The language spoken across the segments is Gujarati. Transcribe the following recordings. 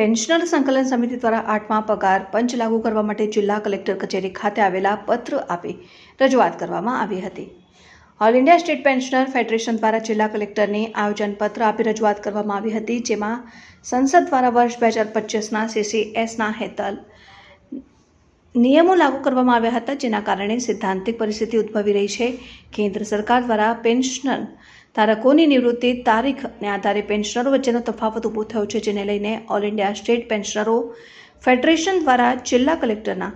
પેન્શનર સંકલન સમિતિ દ્વારા આઠમા પગાર પંચ લાગુ કરવા માટે જિલ્લા કલેક્ટર કચેરી ખાતે આવેલા પત્ર આપી રજૂઆત કરવામાં આવી હતી. All India state pensioner federation દ્વારા જિલ્લા કલેક્ટરને આયોજનપત્ર આપી રજૂઆત કરવામાં આવી હતી, જેમાં સંસદ દ્વારા વર્ષ બે હજાર પચીસના સીસીએસના હેતલ નિયમો લાગુ કરવામાં આવ્યા હતા, જેના કારણે સિદ્ધાંતિક પરિસ્થિતિ ઉદ્ભવી રહી છે. કેન્દ્ર સરકાર દ્વારા પેન્શન ધારકોની નિવૃત્તિ તારીખને આધારે પેન્શનરો વચ્ચેનો તફાવત ઊભો થયો છે, જેને લઈને ઓલ ઇન્ડિયા સ્ટેટ પેન્શનરો ફેડરેશન દ્વારા જિલ્લા કલેક્ટરના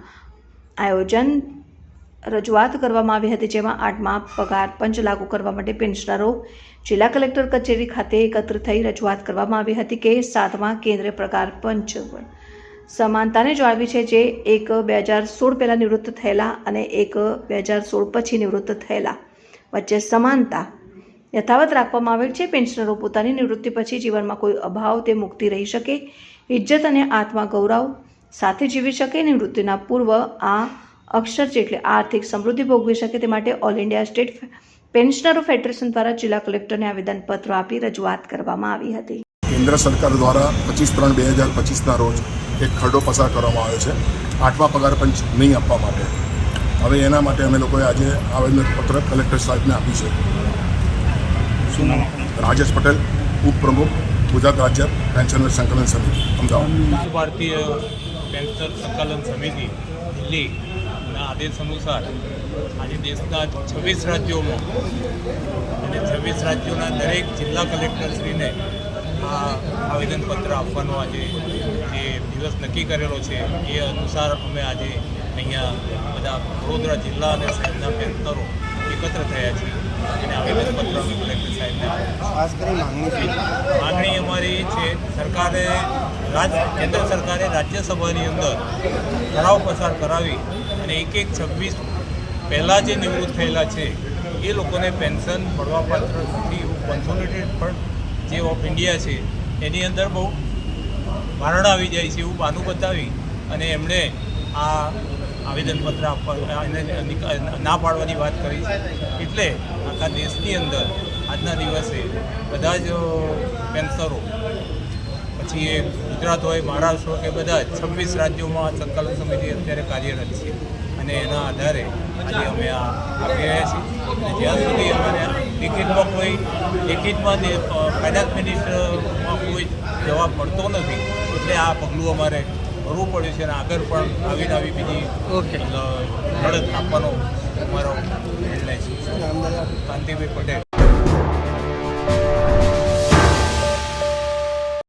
આયોજન રજૂઆત કરવામાં આવી હતી, જેમાં આઠમા પગાર પંચ લાગુ કરવા માટે પેન્શનરો જિલ્લા કલેક્ટર કચેરી ખાતે એકત્ર થઈ રજૂઆત કરવામાં આવી હતી કે સાતમા કેન્દ્રીય પગાર પંચ સમાનતાને જાળવી છે, જે એક બે હજાર સોળ પહેલાં નિવૃત્ત થયેલા અને એક બે હજાર સોળ પછી નિવૃત્ત થયેલા વચ્ચે સમાનતા યથાવત રાખવામાં આવેલ છે. પેન્શનરો પોતાની નિવૃત્તિ પછી જીવનમાં કોઈ અભાવ તે મુક્તિ રહી શકે, ઇજ્જત અને આત્મા ગૌરવ સાથે જીવી શકે. નિવૃત્તિના પૂર્વ આ અક્ષર જેટલે આર્થિક સમૃદ્ધિ ભોગવી શકે. તે માટે ઓલ ઇન્ડિયા સ્ટેટ પેન્શનરો ફેડરેશન દ્વારા જિલ્લા કલેક્ટરને આવેદનપત્ર આપી રજૂઆત કરવામાં આવી હતી. કેન્દ્ર સરકાર દ્વારા પચીસ ત્રણ બે હજાર પચીસના રોજ એક ખરડો પસાર કરવામાં આવ્યો છે. આઠમા પગાર પંચ નહીં આપવા માટે. હવે એના માટે અમે લોકોએ આજે આવેદનપત્ર કલેક્ટર સાહેબને આપ્યું છે. શું નામ રાજેશ પટેલ ઉપપ્રમુખ ગુજરાત રાજ્ય પેન્શનર સંકલન સમિતિ અમદાવાદ. ભારતીય પેન્શન સંકલન સમિતિ દિલ્હીના આદેશ અનુસાર આજે દેશના છવ્વીસ રાજ્યોમાં અને છવ્વીસ રાજ્યોના દરેક જિલ્લા કલેક્ટરશ્રીને આ આવેદનપત્ર આપવાનો આજે જે દિવસ નક્કી કરેલો છે એ અનુસાર અમે આજે અહીંયા બધા વડોદરા જિલ્લા અને શહેરના પેન્શનરો એકત્ર થયા છીએ. અને આવેદનપત્ર અમે કલેક્ટર સાહેબને. ખાસ કરી માંગણી માંગણી અમારી છે, સરકારે રાજ, કેન્દ્ર સરકારે રાજ્યસભાની અંદર ઠરાવ પસાર કરાવી અને એક એક છવ્વીસ પહેલાં જે નિવૃત્ત થયેલા છે, એ લોકોને પેન્શન મળવાપાત્ર નથી એવું કોન્સોલિડેટ ફંડ જે ઓફ ઇન્ડિયા છે, એની અંદર બહુ ભારણ આવી જાય છે એવું બાનું બતાવી અને એમણે આ આવેદનપત્ર આપવા ના પાડવાની વાત કરી એટલે આખા દેશની અંદર આજના દિવસે બધા જ પેન્શનરો, પછી એ ગુજરાત હોય, મહારાષ્ટ્ર કે બધા જ છવ્વીસ રાજ્યોમાં સંકલન સમિતિ અત્યારે કાર્યરત છે. અને એના આધારે આજે અમે આ આપી રહ્યા છીએ. અને જ્યાં સુધી અમારે ટિકિટમાં કોઈ ટિકિટમાં જે ફાઇનાન્સ મિનિસ્ટરમાં કોઈ જવાબ મળતો નથી, એટલે આ પગલું અમારે ભરવું પડ્યું છે અને આગળ પણ આવી આવી બીજી ઓકે. લડત આપવાનો અમારો નિર્ણય છે. કાંતિભાઈ પટેલ.